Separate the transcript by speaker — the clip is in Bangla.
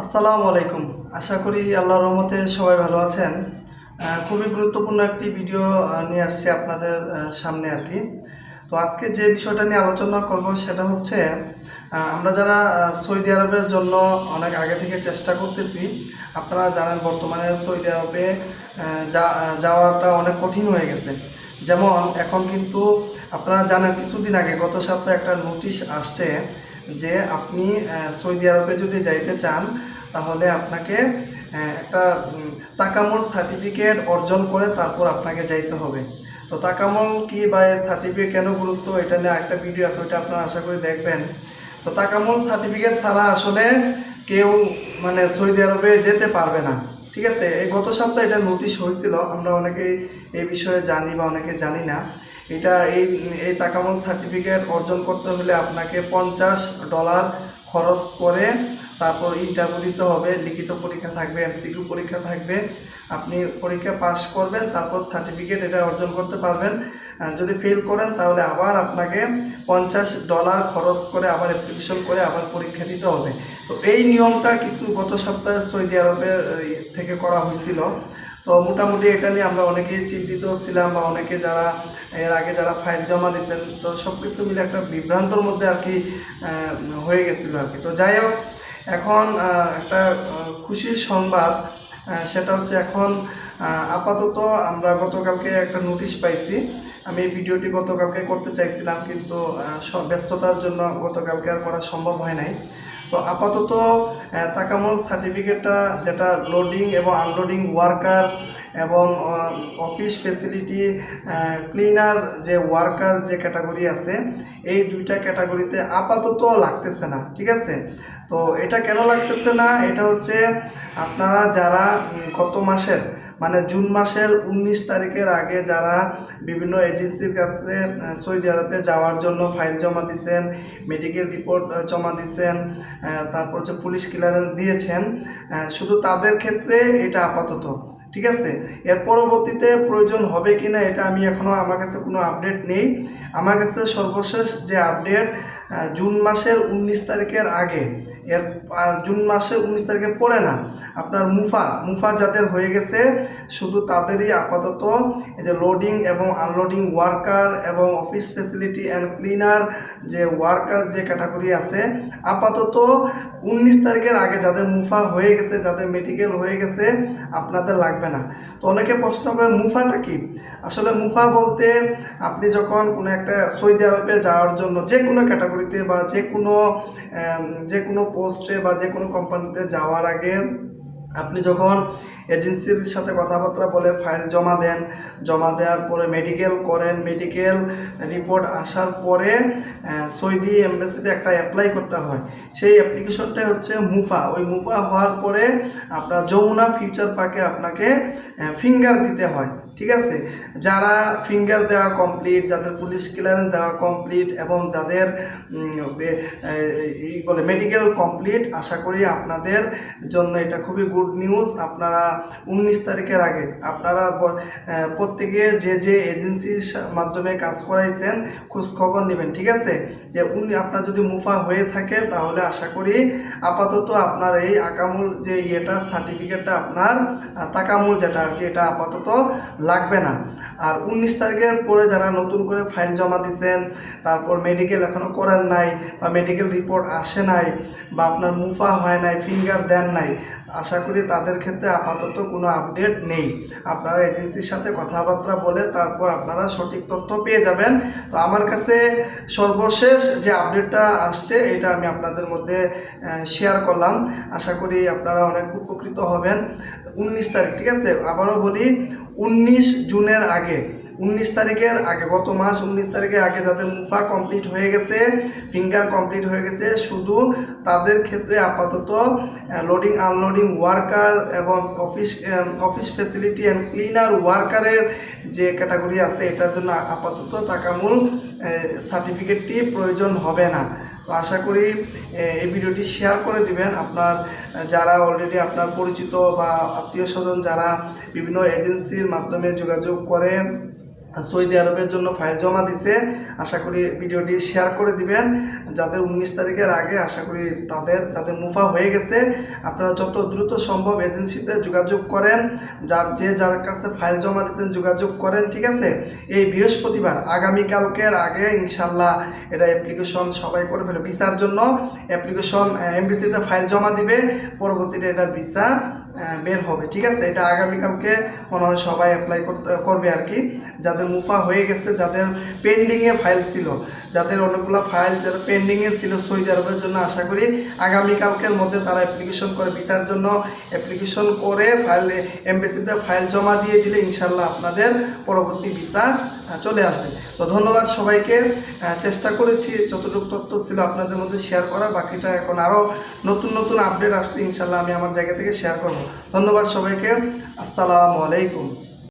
Speaker 1: আসসালামু আলাইকুম। আশা করি আল্লাহর রহমতে সবাই ভালো আছেন। খুবই গুরুত্বপূর্ণ একটি ভিডিও নিয়ে আসছি আপনাদের সামনে আর কি। তো আজকে যে বিষয়টা নিয়ে আলোচনা করব সেটা হচ্ছে আমরা যারা সৌদি আরবের জন্য অনেক আগে থেকে চেষ্টা করতেছি, আপনারা জানেন বর্তমানে সৌদি আরবে যাওয়াটা অনেক কঠিন হয়ে গেছে। যেমন এখন কিন্তু আপনারা জানেন কিছুদিন আগে গত সপ্তাহে একটা নোটিশ আসছে যে আপনি সৌদি আরবে যদি যাইতে চান, তাহলে আপনাকে একটা তাকামুল সার্টিফিকেট অর্জন করে তারপর আপনাকে যাইতে হবে। তো তাকামল কি বা এর সার্টিফিকেট কেন গুরুত্ব, এটা নিয়ে একটা ভিডিও আছে, ওইটা আপনারা আশা করি দেখবেন। তো তাকামল সার্টিফিকেট ছাড়া আসলে কেউ মানে সৌদি আরবে যেতে পারবে না। ঠিক আছে? এই গত সপ্তাহে এটা নোটিশ হয়েছিল, আমরা অনেকেই এই বিষয়ে জানি বা অনেকে জানি না। এটা এই এই তাকামুল সার্টিফিকেট অর্জন করতে হলে আপনাকে পঞ্চাশ ডলার খরচ করে তারপর ইন্টারভিউ দিতে হবে, লিখিত পরীক্ষা থাকবে এমসিকিউ পরীক্ষা থাকবে, আপনি পরীক্ষা পাস করবেন, তারপর সার্টিফিকেট এটা অর্জন করতে পারবেন। যদি ফেল করেন তাহলে আবার আপনাকে পঞ্চাশ ডলার খরচ করে আবার অ্যাপ্লিকেশন করে আবার পরীক্ষা দিতে হবে। তো এই নিয়মটা কিছু গত সপ্তাহে সৌদি আরবে থেকে করা হয়েছিল। তো মোটামুটি এটা নিয়ে আমরা অনেকেই চিন্তিত ছিলাম বা অনেকে যারা, এর আগে যারা ফাইল জমা দিয়েছেন, তো সব কিছু মিলে একটা বিভ্রান্তর মধ্যে আর কি হয়ে গেছিল আর কি। তো যাই হোক, এখন একটা খুশির সংবাদ সেটা হচ্ছে এখন আপাতত আমরা গতকালকে একটা নোটিশ পাইছি। আমি ভিডিওটি গতকালকে করতে চাইছিলাম, কিন্তু ব্যস্ততার জন্য গতকালকে আর করা সম্ভব হয় নাই। তো আপাতত তাকামুল সার্টিফিকেটটা যেটা লোডিং এবং আনলোডিং ওয়ার্কার এবং অফিস ফেসিলিটি ক্লিনার যে ওয়ার্কার যে ক্যাটাগরি আছে, এই দুইটা ক্যাটাগরিতে আপাতত লাগতেছে না, ঠিক আছে? তো এটা কেন লাগতেছে না? এটা হচ্ছে আপনারা যারা গত মাসের মানে জুন মাসের উনিশ তারিখের আগে যারা বিভিন্ন এজেন্সির কাছে সৌদি আরবে যাওয়ার জন্য ফাইল জমা দিয়েছেন মেডিকেল রিপোর্ট জমা দিয়েছেন তারপর হচ্ছে পুলিশ ক্লিয়ারেন্স দিয়েছেন শুধু তাদের ক্ষেত্রে এটা আপাতত, ঠিক আছে? এর পরবর্তীতে প্রয়োজন হবে কি না এটা আমি এখনও আমার কাছে কোনো আপডেট নেই। আমার কাছে সর্বশেষ যে আপডেট জুন মাসের উনিশ তারিখের আগে এর জুন মাসে উনিশ তারিখে পড়ে না। আপনার মুফা মুফা যাদের হয়ে গেছে, শুধু তাদেরই আপাতত এই যে লোডিং এবং আনলোডিং ওয়ার্কার এবং অফিস ফেসিলিটি অ্যান্ড ক্লিনার যে ওয়ার্কার যে ক্যাটাগরি আছে, আপাতত উনিশ তারিখের আগে যাদের মুফা হয়ে গেছে, যাদের মেডিকেল হয়ে গেছে, আপনাদের লাগবে না। তো অনেকে প্রশ্ন করে মুফাটা কি? আসলে মুফা বলতে আপনি যখন কোনো একটা সৌদি আরবে যাওয়ার জন্য যে কোনো ক্যাটাগরিতে বা যে কোনো যে কোনো পোস্টে বা যে কোনো কোম্পানিতে যাওয়ার আগে আপনি যখন এজেন্সির সাথে কথাবার্তা বলে ফাইল জমা দেন, জমা দেওয়ার পরে মেডিকেল করেন মেডিকেল রিপোর্ট আসার পরে সৌদি এম্বাসিতে একটা অ্যাপ্লাই করতে হয়। সেই অ্যাপ্লিকেশনটাই হচ্ছে মুফা। ওই মুফা হওয়ার পরে আপনার যমুনা ফিউচার পাকে আপনাকে ফিঙ্গার দিতে হয়। ঠিক আছে? যারা ফিঙ্গার দেওয়া কমপ্লিট যাদের পুলিশ ক্লিয়ারেন্স দেওয়া কমপ্লিট এবং যাদের এই বলে মেডিকেল কমপ্লিট আশা করি আপনাদের জন্য এটা খুবই গুড নিউজ আপনারা উনিশ তারিখের আগে, আপনারা প্রত্যেকে যে যে এজেন্সির মাধ্যমে কাজ করাইছেন খোঁজ খবর নেবেন, ঠিক আছে? যে উনি, আপনার যদি মুফা হয়ে থাকে, তাহলে আশা করি আপাতত আপনার এই আকামুল যে ইয়েটা সার্টিফিকেটটা আপনার তাকামুল যেটা আর কি, এটা আপাতত লাগবে না। আর উনিশ তারিখের পরে যারা নতুন করে ফাইল জমা দিয়েছেন তারপর মেডিকেল এখনও করেন নাই বা মেডিকেল রিপোর্ট আসে নাই বা আপনার মুফা হয় নাই ফিঙ্গার দেন নাই, আশা করি তাদের ক্ষেত্রে আপাতত কোনো আপডেট নেই। আপনারা এজেন্সির সাথে কথাবার্তা বলে তারপর আপনারা সঠিক তথ্য পেয়ে যাবেন। তো আমার কাছে সর্বশেষ যে আপডেটটা আসছে, এটা আমি আপনাদের মধ্যে শেয়ার করলাম। আশা করি আপনারা অনেক উপকৃত হবেন। উনিশ তারিখ, ঠিক আছে? আবারও বলি, উনিশ জুনের আগে, উনিশ তারিখের আগে, গত মাস উনিশ তারিখের আগে যাদের মুফা কমপ্লিট হয়ে গেছে ফিঙ্গার কমপ্লিট হয়ে গেছে, শুধু তাদের ক্ষেত্রে আপাতত লোডিং আনলোডিং ওয়ার্কার এবং office office facility and cleaner ওয়ার্কারের যে ক্যাটাগরি আছে, এটার জন্য আপাতত তাকামূল সার্টিফিকেটটি প্রয়োজন হবে না। তো আশা করি এই ভিডিওটি শেয়ার করে দিবেন। আপনার, যারা অলরেডি আপনার পরিচিত বা আত্মীয় স্বজন যারা বিভিন্ন এজেন্সির মাধ্যমে যোগাযোগ করে সৌদি আরবের জন্য ফাইল জমা দিছে। আশা করি ভিডিওটি শেয়ার করে দিবেন। যাদের উনিশ তারিখের আগে, আশা করি তাদের, যাদের মুফা হয়ে গেছে, আপনারা যত দ্রুত সম্ভব এজেন্সিতে যোগাযোগ করেন। যার, যে যার কাছে ফাইল জমা দিচ্ছেন যোগাযোগ করেন, ঠিক আছে? এই বৃহস্পতিবার, আগামীকালকের আগে ইনশাল্লাহ এটা অ্যাপ্লিকেশন সবাই করে ফেলে ভিসার জন্য অ্যাপ্লিকেশন এমবিসিতে ফাইল জমা দিবে। পরবর্তীতে এটা ভিসা বের হবে, ঠিক আছে? এটা আগামীকালকে মনে হয় সবাই অ্যাপ্লাই করবে আর কি। যাদের মুফা হয়ে গেছে, যাদের পেন্ডিংয়ে ফাইল ছিল যাদের অনেকগুলো ফাইল যারা পেন্ডিংয়ে ছিল সৌদি আরবের জন্য আশা করি আগামীকালকের মধ্যে তারা অ্যাপ্লিকেশন করে ভিসার জন্য অ্যাপ্লিকেশন করে ফাইল এমবিসিতে ফাইল জমা দিয়ে দিলে ইনশাল্লাহ আপনাদের পরবর্তী ভিসা চলে আসবে। তো ধন্যবাদ সবাইকে। চেষ্টা করেছি যতটুকু তথ্য ছিল আপনাদের মধ্যে শেয়ার করা বাকিটা এখন আরও নতুন নতুন আপডেট আসলে ইনশাল্লাহ আমি আমার জায়গা থেকে শেয়ার করব। ধন্যবাদ সবাইকে। আসসালামু আলাইকুম।